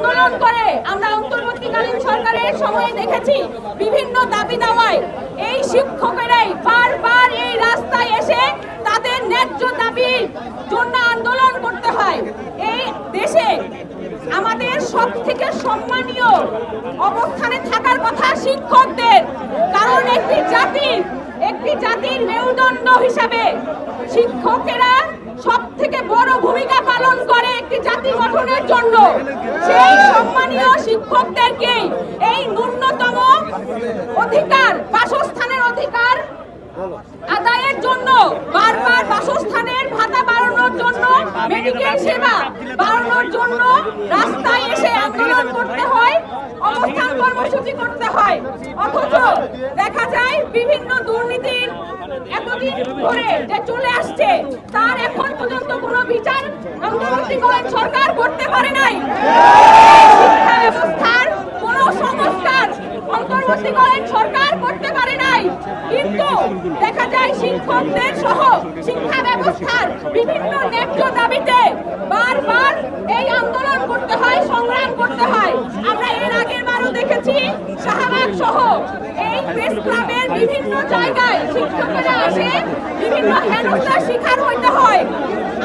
আন্দোলন করে আমরা অন্তর্বর্তীকালীন সরকারের সময়ে দেখেছি বিভিন্ন দাবি দাওয়ায় এই শিক্ষকেরাই বারবার এই রাস্তায় এসে তাদের ন্যায্য দাবির জন্য আন্দোলন করতে হয়। এই দেশে আমাদের সব থেকে সম্মানীয় অবস্থানে থাকার কথা শিক্ষকদের, কারণ একটি জাতির একটি জাতির মেরুদণ্ড হিসাবে শিক্ষকেরা সব থেকে বড় গঠনের জন্য সেই সম্মানীয় শিক্ষকদেরকে এই ন্যূনতম অধিকার, বাসস্থানের অধিকার আদায়ের জন্য, বারবার বাসস্থানের ভাতা বাড়ানোর জন্য মেডিকেল সেবা বাড়ানোর জন্য রাস্তায় এসে আন্দোলন করতে হয়, অবস্থান কর্মসূচি করতে হয়। অথচ দেখা যায় বিভিন্ন দুর্নীতির এতদিন ধরে যে চলে আসছে অন্তর্বর্তীকালীন সরকার করতে পারে নাই। শিক্ষা ব্যবস্থার কোনো সংস্কার অন্তর্বর্তীকালীন সরকার করতে পারে নাই। কিন্তু দেখা যায় শিক্ষকদের সহ শিক্ষা ব্যবস্থার বিভিন্ন ন্যায্য দাবিতে বারবার এই আন্দোলন করতে হয়, সংগ্রাম করতে হয়। আমরা এর আগের বারও দেখেছি শাহবাগ সহ এই প্রেস ক্লাবের বিভিন্ন জায়গায় শিক্ষকেরা বিভিন্ন হেনস্থার শিকার হইতে হয়।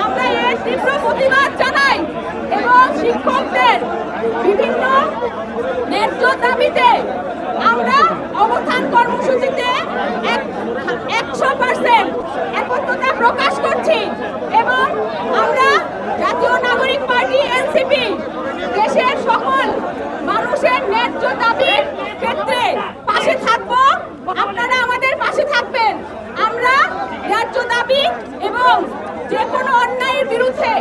আমরা এর তীব্র প্রতিবাদ জানাই এবং শিক্ষকদের বিভিন্ন ন্যায্য দাবিতে আমরা অবস্থান কর্মসূচিতে এবং যে কোনো অন্যায়ের বিরুদ্ধে